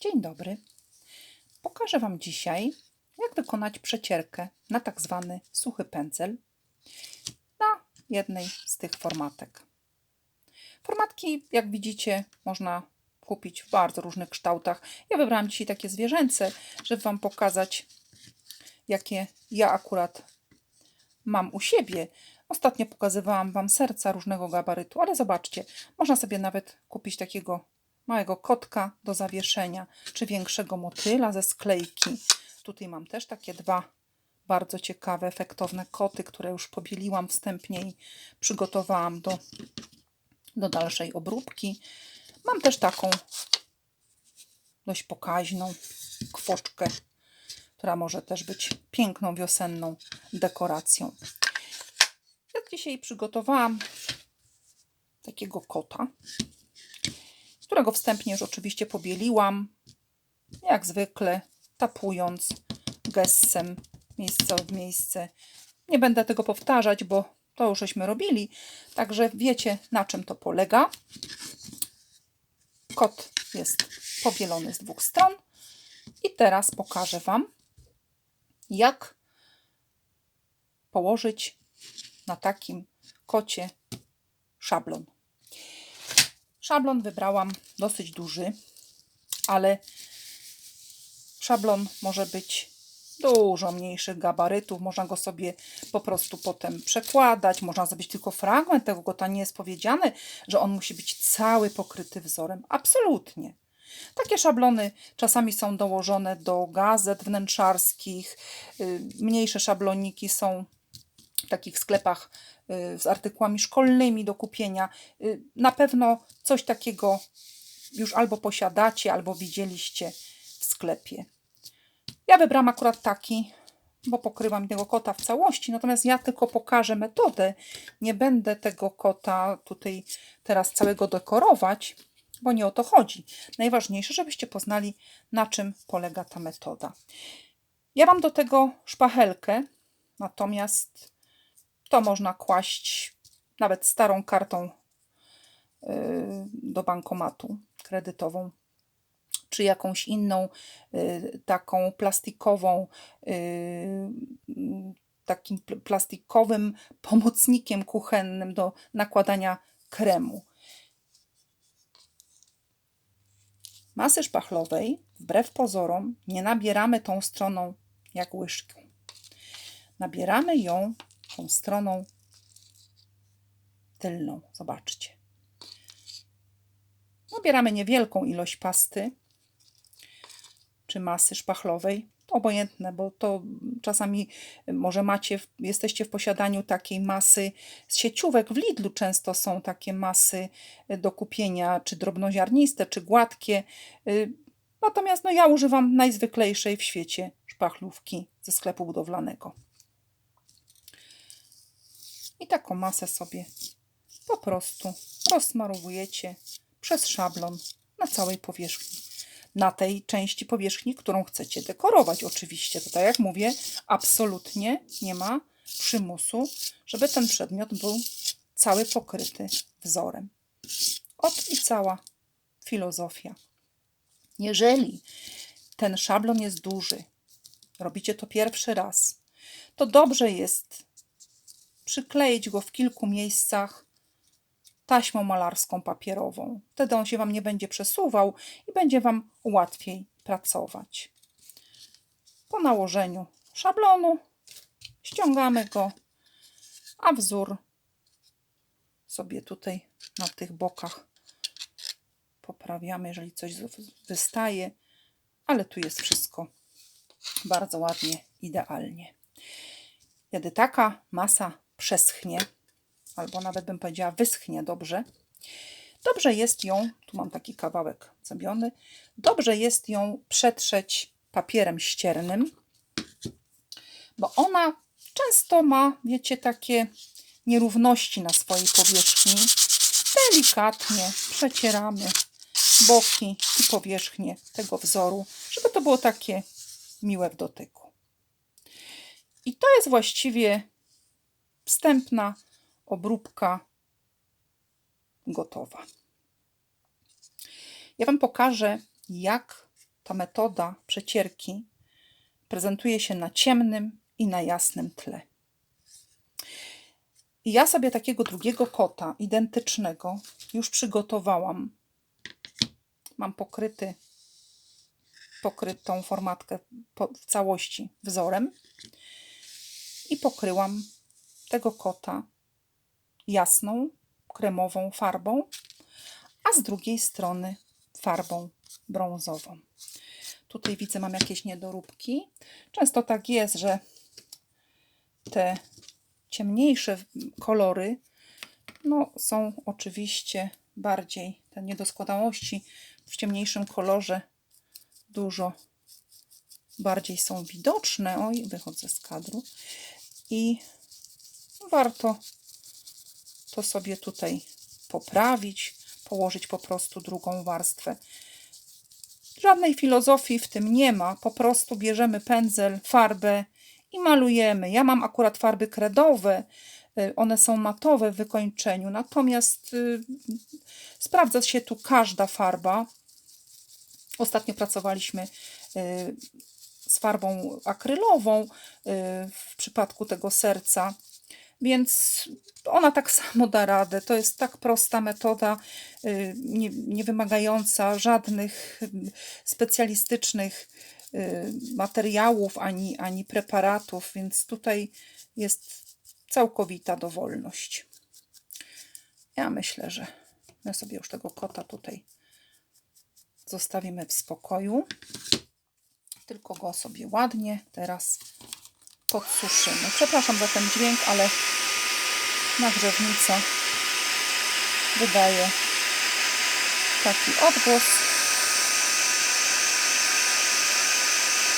Dzień dobry. Pokażę Wam dzisiaj, jak wykonać przecierkę na tak zwany suchy pędzel na jednej z tych formatek. Formatki, jak widzicie, można kupić w bardzo różnych kształtach. Ja wybrałam dzisiaj takie zwierzęce, żeby Wam pokazać, jakie ja akurat mam u siebie. Ostatnio pokazywałam Wam serca różnego gabarytu, ale zobaczcie, można sobie nawet kupić takiego małego kotka do zawieszenia, czy większego motyla ze sklejki. Tutaj mam też takie dwa bardzo ciekawe, efektowne koty, które już pobieliłam wstępnie i przygotowałam do, do dalszej obróbki. Mam też taką dość pokaźną kwoczkę, która może też być piękną wiosenną dekoracją. Ja dzisiaj przygotowałam takiego kota, którego wstępnie już oczywiście pobieliłam, jak zwykle tapując gessem miejsce w miejsce. Nie będę tego powtarzać, bo to już żeśmy robili, także wiecie na czym to polega. Kot jest pobielony z dwóch stron i teraz pokażę Wam, jak położyć na takim kocie szablon. Szablon wybrałam dosyć duży, ale szablon może być dużo mniejszych gabarytów. Można go sobie po prostu potem przekładać. Można zrobić tylko fragment tego kota. Nie jest powiedziane, że on musi być cały pokryty wzorem. Absolutnie. Takie szablony czasami są dołożone do gazet wnętrzarskich. Y, Mniejsze szabloniki są w takich sklepach z artykułami szkolnymi do kupienia. Y, Na pewno coś takiego już albo posiadacie, albo widzieliście w sklepie. Ja wybrałam akurat taki, bo pokrywam tego kota w całości, natomiast ja tylko pokażę metodę. Nie będę tego kota tutaj teraz całego dekorować, bo nie o to chodzi. Najważniejsze, żebyście poznali, na czym polega ta metoda. Ja mam do tego szpachelkę, natomiast to można kłaść nawet starą kartą yy, do bankomatu kredytową, czy jakąś inną yy, taką plastikową, yy, takim pl- plastikowym pomocnikiem kuchennym do nakładania kremu. Masy szpachlowej, wbrew pozorom, nie nabieramy tą stroną jak łyżką. Nabieramy ją stroną tylną. Zobaczcie. Nabieramy niewielką ilość pasty czy masy szpachlowej. Obojętne, bo to czasami może macie, jesteście w posiadaniu takiej masy z sieciówek. W Lidlu często są takie masy do kupienia, czy drobnoziarniste, czy gładkie. Y, Natomiast no, ja używam najzwyklejszej w świecie szpachlówki ze sklepu budowlanego. I taką masę sobie po prostu rozsmarowujecie przez szablon na całej powierzchni. Na tej części powierzchni, którą chcecie dekorować, oczywiście. To tak jak mówię, absolutnie nie ma przymusu, żeby ten przedmiot był cały pokryty wzorem. Ot i cała filozofia. Jeżeli ten szablon jest duży, robicie to pierwszy raz, to dobrze jest przykleić go w kilku miejscach taśmą malarską papierową. Wtedy on się Wam nie będzie przesuwał i będzie Wam łatwiej pracować. Po nałożeniu szablonu ściągamy go, a wzór sobie tutaj na tych bokach poprawiamy, jeżeli coś wystaje, ale tu jest wszystko bardzo ładnie, idealnie. Kiedy taka masa przeschnie, albo nawet bym powiedziała wyschnie dobrze, dobrze jest ją, tu mam taki kawałek zrobiony, dobrze jest ją przetrzeć papierem ściernym, bo ona często ma, wiecie, takie nierówności na swojej powierzchni. Delikatnie przecieramy boki i powierzchnię tego wzoru, żeby to było takie miłe w dotyku. I to jest właściwie wstępna obróbka gotowa. Ja Wam pokażę, jak ta metoda przecierki prezentuje się na ciemnym i na jasnym tle. I ja sobie takiego drugiego kota, identycznego, już przygotowałam. Mam pokryty, pokrytą formatkę w całości wzorem i pokryłam tego kota jasną, kremową farbą, a z drugiej strony farbą brązową. Tutaj widzę, mam jakieś niedoróbki. Często tak jest, że te ciemniejsze kolory no, są oczywiście bardziej, te niedoskonałości w ciemniejszym kolorze dużo bardziej są widoczne. Oj, wychodzę z kadru. I warto to sobie tutaj poprawić, położyć po prostu drugą warstwę. Żadnej filozofii w tym nie ma, po prostu bierzemy pędzel, farbę i malujemy. Ja mam akurat farby kredowe, y, one są matowe w wykończeniu, natomiast y, sprawdza się tu każda farba. Ostatnio pracowaliśmy y, z farbą akrylową w przypadku tego serca. Więc ona tak samo da radę. To jest tak prosta metoda, y, nie, nie wymagająca żadnych specjalistycznych y, materiałów ani, ani preparatów, więc tutaj jest całkowita dowolność. Ja myślę, że sobie już tego kota tutaj zostawimy w spokoju. Tylko go sobie ładnie teraz podsuszymy. Przepraszam za ten dźwięk, ale nagrzewnica wydaje taki odgłos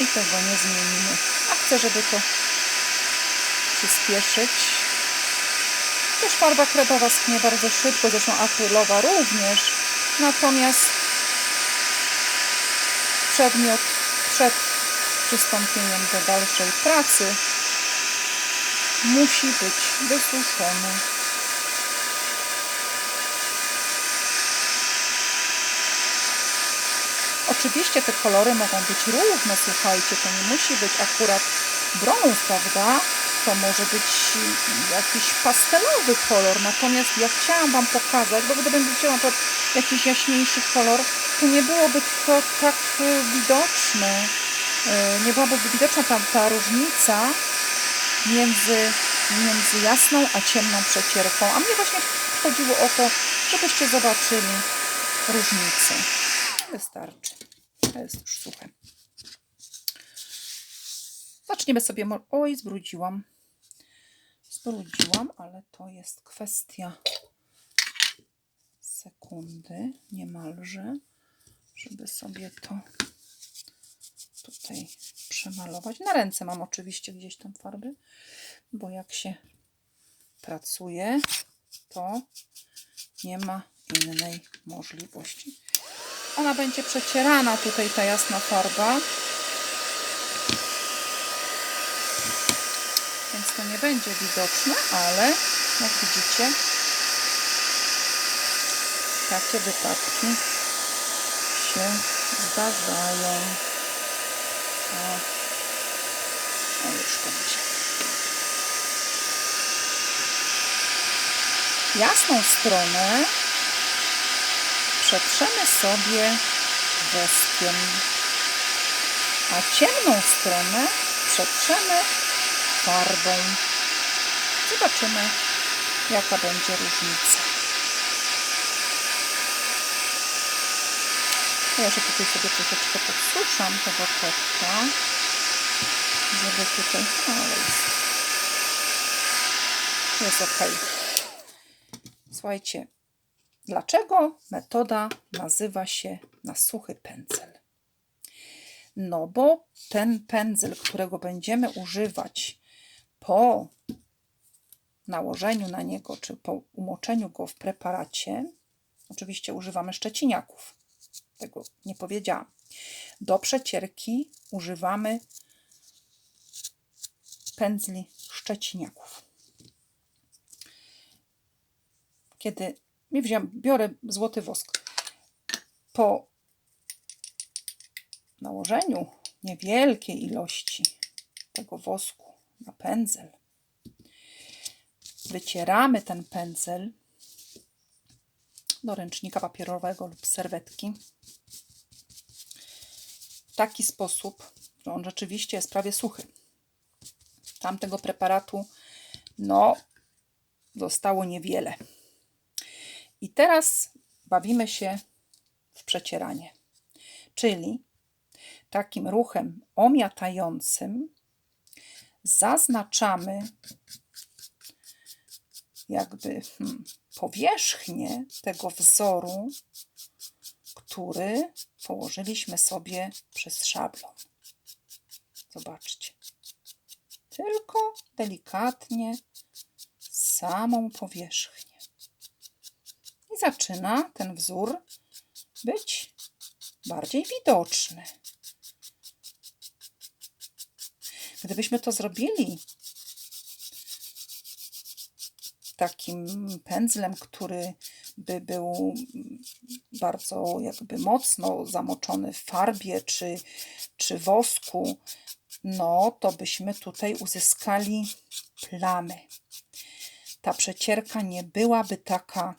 i tego nie zmienimy. A chcę, żeby to przyspieszyć. Też farba kredowa sknie bardzo szybko, zresztą akrylowa również. Natomiast przedmiot przed przystąpieniem do dalszej pracy musi być wysuszony. Oczywiście te kolory mogą być różne, słuchajcie, to nie musi być akurat brąz, prawda? To może być jakiś pastelowy kolor, natomiast ja chciałam Wam pokazać, bo gdybym wzięła na jakiś jaśniejszy kolor, to nie byłoby to tak y, widoczne. Y, nie byłaby widoczna ta, ta różnica między, między jasną a ciemną przecierką. A mnie właśnie chodziło o to, żebyście zobaczyli różnicę. Wystarczy. To jest już suche. Zaczniemy sobie. Oj, zbrudziłam. Zbrudziłam, ale to jest kwestia sekundy, niemalże, żeby sobie to tutaj przemalować. Na ręce mam oczywiście gdzieś tam farby, bo jak się pracuje, to nie ma innej możliwości. Ona będzie przecierana tutaj, ta jasna farba. Więc to nie będzie widoczne, ale jak widzicie, takie wypadki się zdarzają. O, już. Jasną stronę przetrzemy sobie woskiem, a ciemną stronę przetrzemy farbą. Zobaczymy, jaka będzie różnica. Ja się tutaj sobie troszeczkę podsuszam tego kotka, żeby tutaj, ale jest, jest ok. Słuchajcie, dlaczego metoda nazywa się na suchy pędzel? No bo ten pędzel, którego będziemy używać po nałożeniu na niego, czy po umoczeniu go w preparacie, oczywiście używamy szczeciniaków tego nie powiedziałam. Do przecierki używamy pędzli szczeciniaków. Kiedy nie wziąłem, biorę złoty wosk. Po nałożeniu niewielkiej ilości tego wosku na pędzel wycieramy ten pędzel do ręcznika papierowego lub serwetki w taki sposób, że on rzeczywiście jest prawie suchy. Tamtego preparatu, no, zostało niewiele. I teraz bawimy się w przecieranie. Czyli takim ruchem omiatającym zaznaczamy jakby hmm, powierzchnię tego wzoru, który położyliśmy sobie przez szablon. Zobaczcie. Tylko delikatnie samą powierzchnię. I zaczyna ten wzór być bardziej widoczny. Gdybyśmy to zrobili takim pędzlem, który by był bardzo jakby mocno zamoczony w farbie czy, czy wosku, no to byśmy tutaj uzyskali plamy. Ta przecierka nie byłaby taka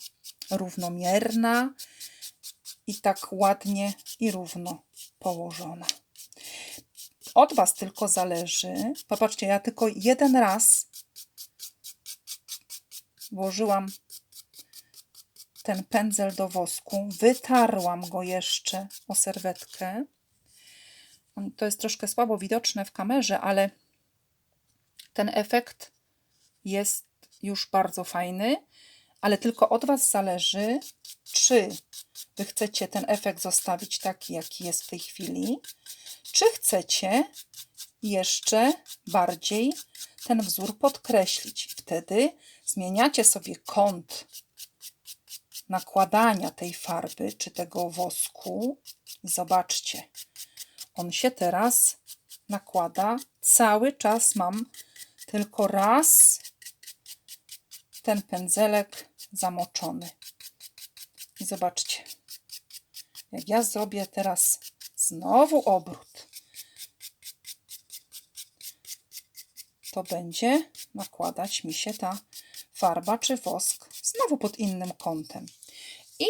równomierna i tak ładnie i równo położona. Od Was tylko zależy. Popatrzcie, ja tylko jeden raz włożyłam ten pędzel do wosku, wytarłam go jeszcze o serwetkę. To jest troszkę słabo widoczne w kamerze, ale ten efekt jest już bardzo fajny, ale tylko od Was zależy, czy Wy chcecie ten efekt zostawić taki, jaki jest w tej chwili, czy chcecie jeszcze bardziej ten wzór podkreślić. Wtedy zmieniacie sobie kąt nakładania tej farby czy tego wosku. Zobaczcie, on się teraz nakłada. Cały czas mam tylko raz ten pędzelek zamoczony. I zobaczcie, jak ja zrobię teraz znowu obrót, to będzie nakładać mi się ta farba czy wosk znowu pod innym kątem. I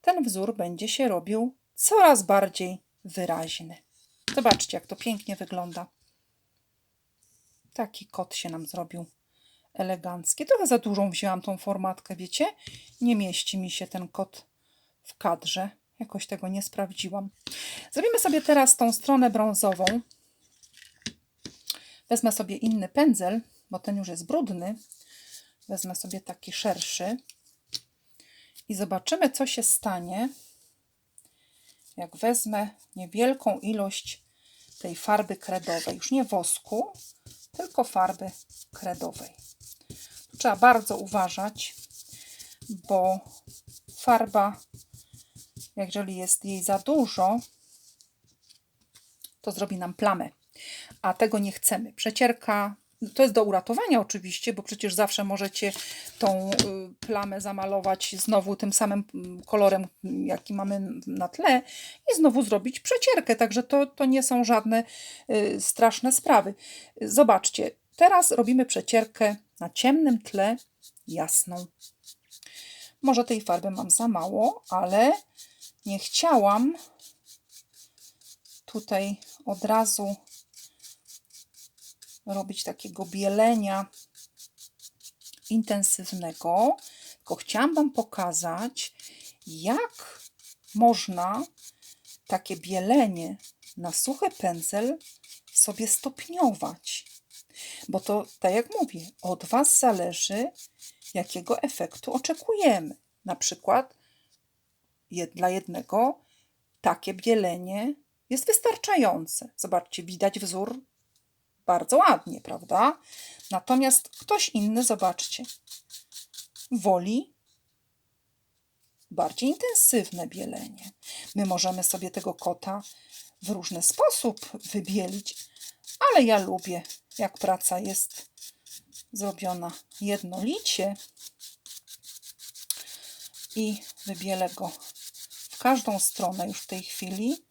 ten wzór będzie się robił coraz bardziej wyraźny. Zobaczcie, jak to pięknie wygląda. Taki kot się nam zrobił elegancki. Trochę za dużą wzięłam tą formatkę, wiecie? Nie mieści mi się ten kot w kadrze. Jakoś tego nie sprawdziłam. Zrobimy sobie teraz tą stronę brązową. Wezmę sobie inny pędzel, bo ten już jest brudny. Wezmę sobie taki szerszy i zobaczymy, co się stanie, jak wezmę niewielką ilość tej farby kredowej. Już nie wosku, tylko farby kredowej. Trzeba bardzo uważać, bo farba, jeżeli jest jej za dużo, to zrobi nam plamę, a tego nie chcemy. Przecierka to jest do uratowania oczywiście, bo przecież zawsze możecie tą y, plamę zamalować znowu tym samym mm, kolorem, jaki mamy na tle i znowu zrobić przecierkę, także to, to nie są żadne y, straszne sprawy. Zobaczcie, teraz robimy przecierkę na ciemnym tle jasną. Może tej farby mam za mało, ale nie chciałam tutaj od razu robić takiego bielenia intensywnego, tylko chciałam Wam pokazać, jak można takie bielenie na suchy pędzel sobie stopniować. Bo to, tak jak mówię, od Was zależy, jakiego efektu oczekujemy. Na przykład dla jednego takie bielenie jest wystarczające. Zobaczcie, widać wzór bardzo ładnie, prawda? Natomiast ktoś inny, zobaczcie, woli bardziej intensywne bielenie. My możemy sobie tego kota w różny sposób wybielić, ale ja lubię, jak praca jest zrobiona jednolicie i wybielę go w każdą stronę już w tej chwili,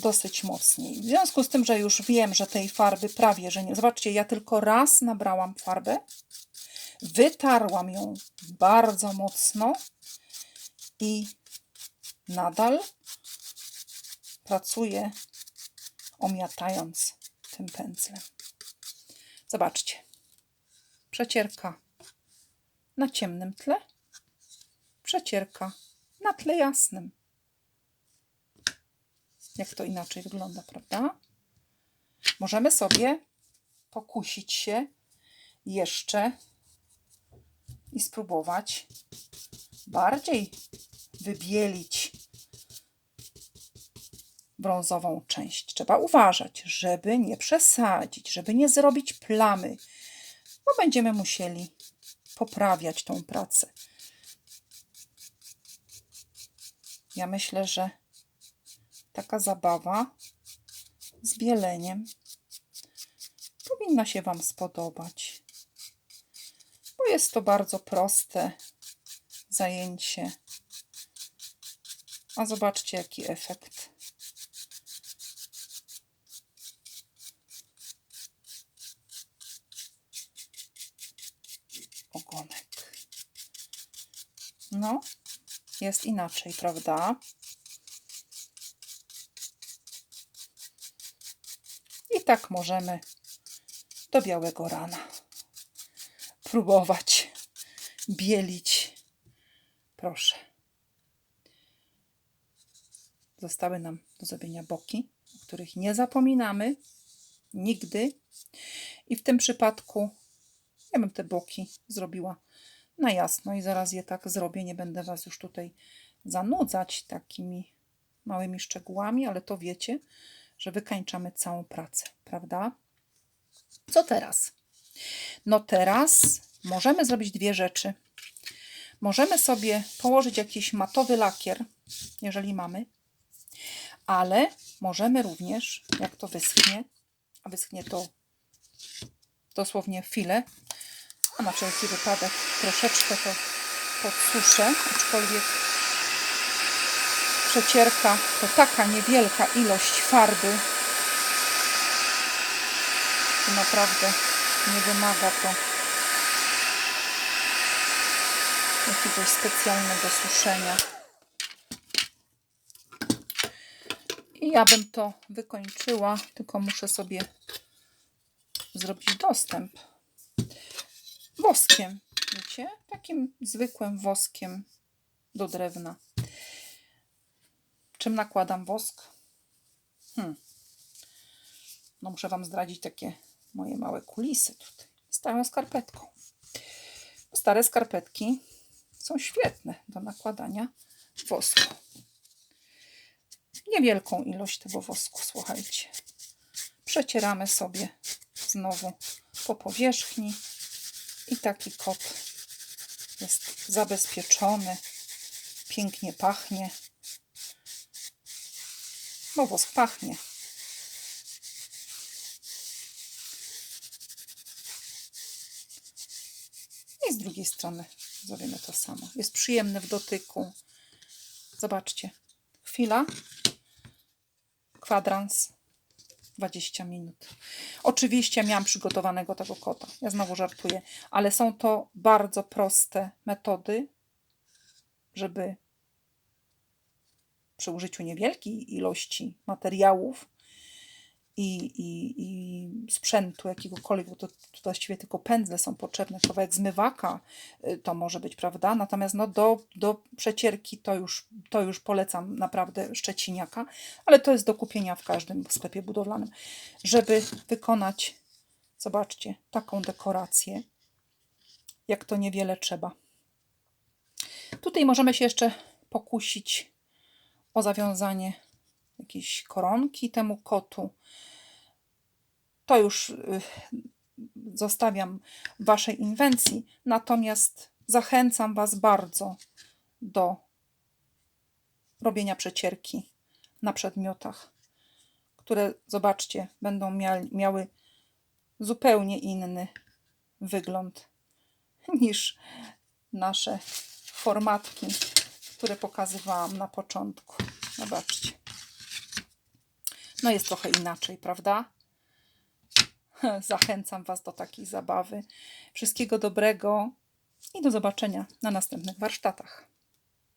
dosyć mocniej. W związku z tym, że już wiem, że tej farby prawie, że nie. Zobaczcie, ja tylko raz nabrałam farbę, wytarłam ją bardzo mocno i nadal pracuję omiatając tym pędzlem. Zobaczcie. Przecierka na ciemnym tle, przecierka na tle jasnym. Jak to inaczej wygląda, prawda? Możemy sobie pokusić się jeszcze i spróbować bardziej wybielić brązową część. Trzeba uważać, żeby nie przesadzić, żeby nie zrobić plamy, bo będziemy musieli poprawiać tą pracę. Ja myślę, że taka zabawa z bieleniem powinna się Wam spodobać, bo jest to bardzo proste zajęcie. A zobaczcie, jaki efekt. Ogonek. No, jest inaczej, prawda? Tak możemy do białego rana próbować bielić. Proszę. Zostały nam do zrobienia boki, o których nie zapominamy nigdy. I w tym przypadku ja bym te boki zrobiła na jasno i zaraz je tak zrobię. Nie będę Was już tutaj zanudzać takimi małymi szczegółami, ale to wiecie, że wykańczamy całą pracę, prawda? Co teraz? No teraz możemy zrobić dwie rzeczy. Możemy sobie położyć jakiś matowy lakier, jeżeli mamy, ale możemy również, jak to wyschnie, a wyschnie to dosłownie chwilę, a na wszelki wypadek troszeczkę to podsuszę, aczkolwiek przecierka to taka niewielka ilość farby, że naprawdę nie wymaga to jakiegoś specjalnego suszenia. I ja bym to wykończyła, tylko muszę sobie zrobić dostęp woskiem, wiecie? Takim zwykłym woskiem do drewna. Czym nakładam wosk? Hmm. No muszę Wam zdradzić takie moje małe kulisy tutaj. Starą skarpetką. Stare skarpetki są świetne do nakładania wosku. Niewielką ilość tego wosku, słuchajcie. Przecieramy sobie znowu po powierzchni i taki kot jest zabezpieczony, pięknie pachnie, bo wosk pachnie. I z drugiej strony zrobimy to samo. Jest przyjemny w dotyku. Zobaczcie. Chwila. Kwadrans. 20 minut. Oczywiście miałam przygotowanego tego kota. Ja znowu żartuję, ale są to bardzo proste metody, żeby przy użyciu niewielkiej ilości materiałów i, i, i sprzętu jakiegokolwiek, bo to, to właściwie tylko pędzle są potrzebne, kawałek zmywaka y, to może być, prawda? Natomiast no, do, do przecierki to już, to już polecam naprawdę szczeciniaka, ale to jest do kupienia w każdym sklepie budowlanym, żeby wykonać, zobaczcie, taką dekorację, jak to niewiele trzeba. Tutaj możemy się jeszcze pokusić o zawiązanie jakiejś koronki temu kotu. To już y, zostawiam Waszej inwencji, natomiast zachęcam Was bardzo do robienia przecierki na przedmiotach, które, zobaczcie, będą miały zupełnie inny wygląd niż nasze formatki, które pokazywałam na początku. Zobaczcie. No jest trochę inaczej, prawda? Zachęcam Was do takiej zabawy. Wszystkiego dobrego i do zobaczenia na następnych warsztatach.